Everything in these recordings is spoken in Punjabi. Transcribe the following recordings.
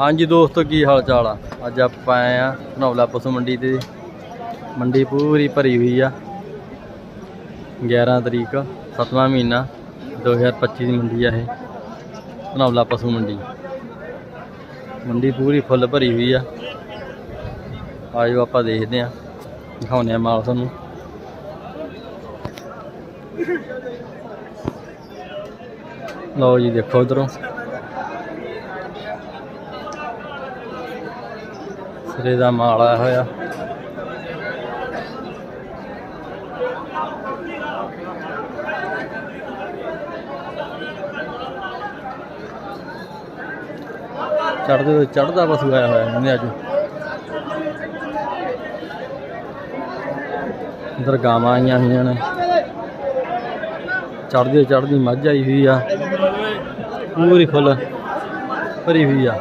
ਹਾਂਜੀ ਦੋਸਤੋ, ਕੀ ਹਾਲ ਚਾਲ ਆ? ਅੱਜ ਆਪਾਂ ਆਏ ਆ ਧਨੌਲਾ ਪਸ਼ੂ ਮੰਡੀ ਤੇ। ਮੰਡੀ ਪੂਰੀ ਭਰੀ ਹੋਈ ਆ। 11 ਤਰੀਕ 7ਵਾਂ ਮਹੀਨਾ 2025 ਦੀ ਮੰਡੀ ਆ ਇਹ। ਧਨੌਲਾ ਪਸ਼ੂ ਮੰਡੀ। ਮੰਡੀ ਪੂਰੀ ਫੁੱਲ ਭਰੀ ਹੋਈ ਆ। ਆਜੋ ਆਪਾਂ ਦੇਖਦੇ ਆ। ਦਿਖਾਉਂਦੇ ਆ ਮਾਲ ਤੁਹਾਨੂੰ। ਲਓ ਜੀ, ਦੇਖੋ ਉਧਰੋਂ ਸਿਰੇ ਦਾ ਮਾਲ ਆਇਆ ਹੋਇਆ। ਚੜਦੇ ਚੜਦਾ ਪਸ਼ੂ ਆਇਆ ਹੋਇਆ ਇਹਨੇ ਅੱਜ। ਇਧਰ ਗਾਵਾਂ ਆਈਆਂ ਹੋਈਆਂ ਨੇ। ਚੜਦੀ ਚੜਦੀ ਮੱਝ ਆਈ ਹੋਈ ਆ। ਪੂਰੀ ਫੁੱਲ ਭਰੀ ਹੋਈ ਆ।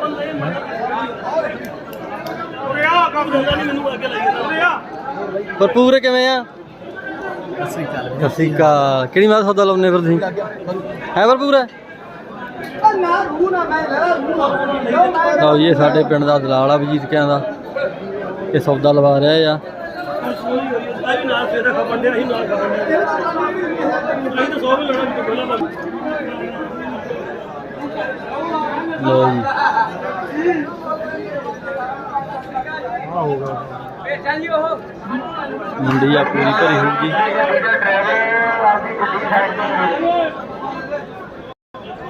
ਭਰਪੂਰ ਕਿਵੇਂ ਆ? ਸਤਿ ਸ਼੍ਰੀ ਅਕਾਲ। ਕਿਹੜੀ ਮਾਂ ਸੌਦਾ ਲਾਉਨੇ ਫਿਰ ਤੁਸੀਂ? ਹੈ ਭਰਪੂਰ ਲਓ ਜੀ, ਇਹ ਸਾਡੇ ਪਿੰਡ ਦਾ ਦਲਾਲ ਆ ਵਜੀਤ ਕਿਆਂ ਦਾ। ਇਹ ਸੌਦਾ ਲਵਾ ਰਿਹਾ ਆ। ਲਓ ਜੀ। ਮੰਡੀ ਆ ਪੂਰੀ ਭਰੀ ਹੋਊਗੀ।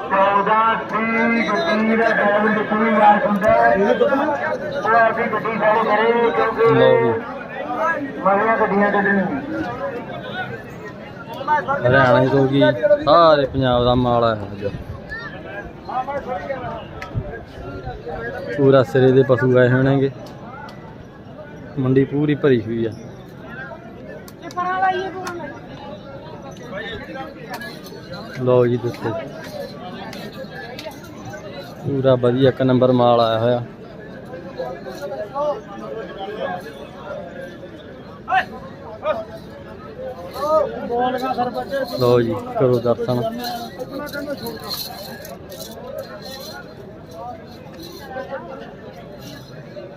ਚੌਦਾਂ ਸੀ ਗੱਡੀ ਦਾ ਟਾਈਮ ਲਿਖਣੀ ਆ ਹੁੰਦਾ ਉਹ ਆਪੀ ਗੱਡੀ ਸਾਰੇ ਕਰੇ ਕਿਉਂਕਿ ਲਓ ਗੱਡੀਆਂ ਕੱਢਣ ਹਰਿਆਣੇ ਤੋਂ ਕੀ ਸਾਰੇ ਪੰਜਾਬ ਦਾ ਮਾਲ ਆਇਆ ਅੱਜ ਪੂਰਾ ਸਿਰੇ ਦੇ ਪਸ਼ੂ ਆਏ ਹੋਣਗੇ। ਮੰਡੀ ਪੂਰੀ ਭਰੀ ਹੋਈ ਆ। ਲਓ ਜੀ ਦੱਸੋ। ਪੂਰਾ ਵਧੀਆ ਇੱਕ ਨੰਬਰ ਮਾਲ ਆਇਆ ਹੋਇਆ। ਲਓ ਜੀ, ਕਰੋ ਦਰਸ਼ਨ।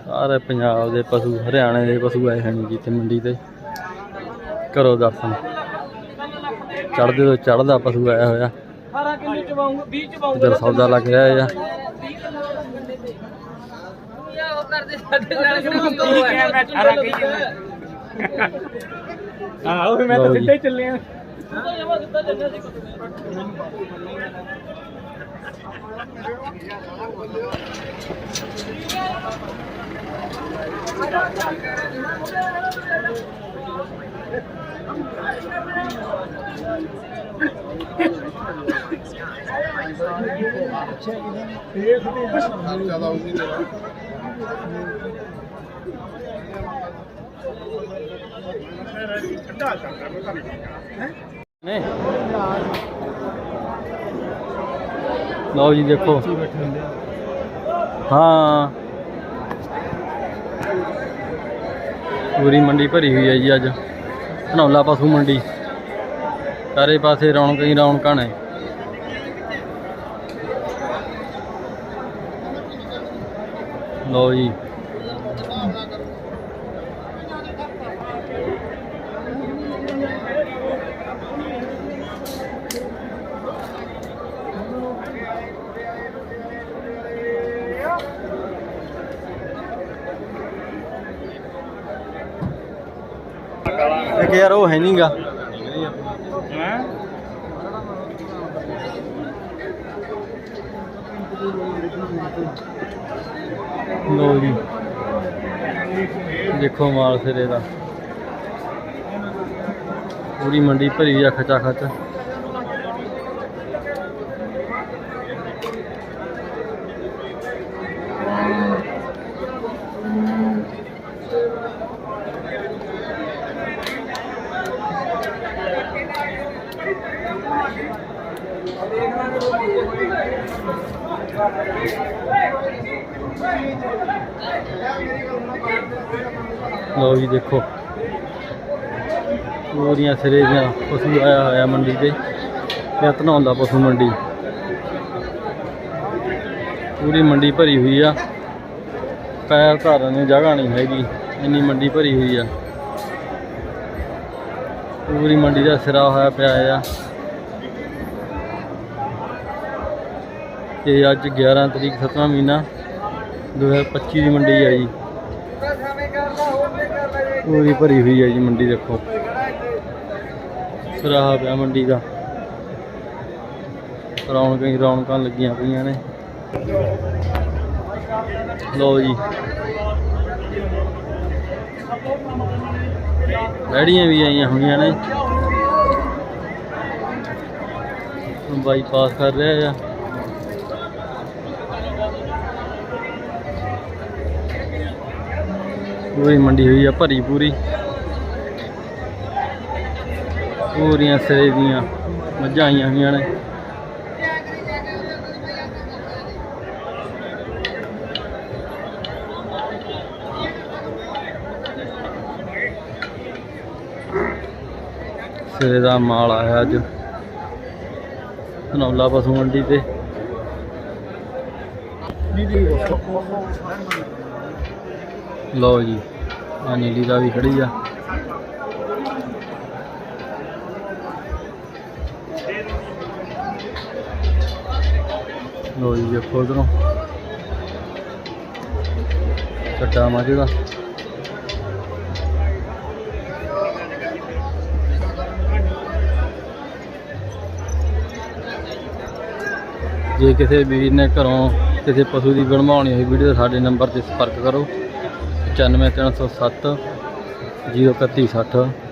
ਸਾਰੇ ਪੰਜਾਬ ਦੇ ਪਸ਼ੂ, ਹਰਿਆਣੇ ਦੇ ਪਸ਼ੂ ਆਏ ਹਨ ਜੀ ਇੱਥੇ ਮੰਡੀ ਤੇ। ਕਰੋ ਦਰਸ਼ਨ। ਚੜਦੇ ਤੋਂ ਚੜਦਾ ਪਸ਼ੂ ਆਇਆ ਹੋਇਆ। 18 ਕਿਲੋ ਚਵਾਉਂਗਾ 20 ਚਵਾਉਂਗਾ ਇਧਰ ਸੌਦਾ ਲੱਗ ਰਿਹਾ ਆ ਉਹ ਕਰਦੇ ਸਾਡੇ ਨਾਲ ਠੀਕ ਹੈ ਆਹੋ ਫਿਰ ਮੈਂ ਤਾਂ। ਸਿੱਧਾ ਹੀ ਚੱਲਿਆ ਤਾਂ ਜਮਾ ਦਿੱਤਾ ਜੰਨਾ ਸੀ ਨੇ ਲਓ ਜੀ ਦੇਖੋ। ਹਾਂ। ਪੂਰੀ ਮੰਡੀ ਭਰੀ ਹੋਈ ਹੈ ਜੀ ਅੱਜ। ਧਨੌਲਾ ਪਸ਼ੂ ਮੰਡੀ। ਚਾਰੇ ਪਾਸੇ ਰੌਣਕ ਹੀ ਰੌਣਕਾਂ ਨੇ। ਲਓ ਜੀ। ਇੱਕ ਯਾਰ ਉਹ ਹੈ ਨਹੀਂਗਾ ਲੋ ਜੀ। ਦੇਖੋ ਮਾਲ ਸਿਰੇ ਦਾ। ਪੂਰੀ ਮੰਡੀ ਭਰੀ ਆ ਖਚਾ ਖਚ। ਲਓ ਜੀ ਦੇਖੋ। ਪੂਰੀਆਂ ਸਿਰੇ ਦੀਆਂ ਪਸ਼ੂ ਆਇਆ ਹੋਇਆ ਮੰਡੀ ਤੇ। ਇਹ ਧਨੌਲਾ ਪਸ਼ੂ ਮੰਡੀ। ਪੂਰੀ ਮੰਡੀ ਭਰੀ ਹੋਈ ਆ। ਪੈਰ ਧਾਰਨ ਨੂੰ ਜਗ੍ਹਾ ਨਹੀਂ ਹੈਗੀ। ਇੰਨੀ ਮੰਡੀ ਭਰੀ ਹੋਈ ਆ। ਪੂਰੀ ਮੰਡੀ ਦਾ ਸਿਰਾ ਹੋਇਆ ਪਿਆ ਆ। ਤੇ ਅੱਜ 11 ਤਰੀਕ 7ਵਾਂ ਮਹੀਨਾ 2025 ਦੀ ਮੰਡੀ ਆ ਜੀ ਪੂਰੀ ਭਰੀ ਹੋਈ ਹੈ ਜੀ ਮੰਡੀ ਦੇਖੋ। ਸਰਾਹਾ ਪਿਆ ਮੰਡੀ ਦਾ। ਰੌਣਕਾਂ ਹੀ ਰੌਣਕਾਂ ਲੱਗੀਆਂ ਪਈਆਂ ਨੇ। ਲਓ ਜੀ। ਰੈੜੀਆਂ ਵੀ ਆਈਆਂ ਹੋਈਆਂ ਨੇ। ਬਾਈਪਾਸ ਕਰ ਰਿਹਾ ਆ। ਪੂਰੀ ਮੰਡੀ ਹੋਈ ਆ, ਭਰੀ ਪੂਰੀ। ਪੂਰੀਆਂ ਸਿਰੇ ਦੀਆਂ, ਮੱਝਾਂ ਆਈਆਂ ਹੋਈਆਂ ਨੇ। ਸਿਰੇ ਦਾ ਮਾਲ ਆਇਆ ਅੱਜ। ਧਨੌਲਾ ਪਸ਼ੂ ਮੰਡੀ ਤੇ। ਲਓ ਜੀ ਆ ਨੀਲੀ ਦਾ ਵੀ ਖੜੀ ਆ। ਲਓ ਜੀ, ਦੇਖੋ ਉਧਰੋਂ। ਕੱਟਾ ਮੱਝ ਦਾ। ਜੇ ਕਿਸੇ ਵੀਰ ਨੇ ਘਰੋਂ ਕਿਸੇ ਪਸ਼ੂ ਦੀ ਬਣਵਾਉਣੀ ਹੋਈ ਵੀਡੀਓ, ਸਾਡੇ ਨੰਬਰ ਤੇ ਸੰਪਰਕ ਕਰੋ। 95307 03160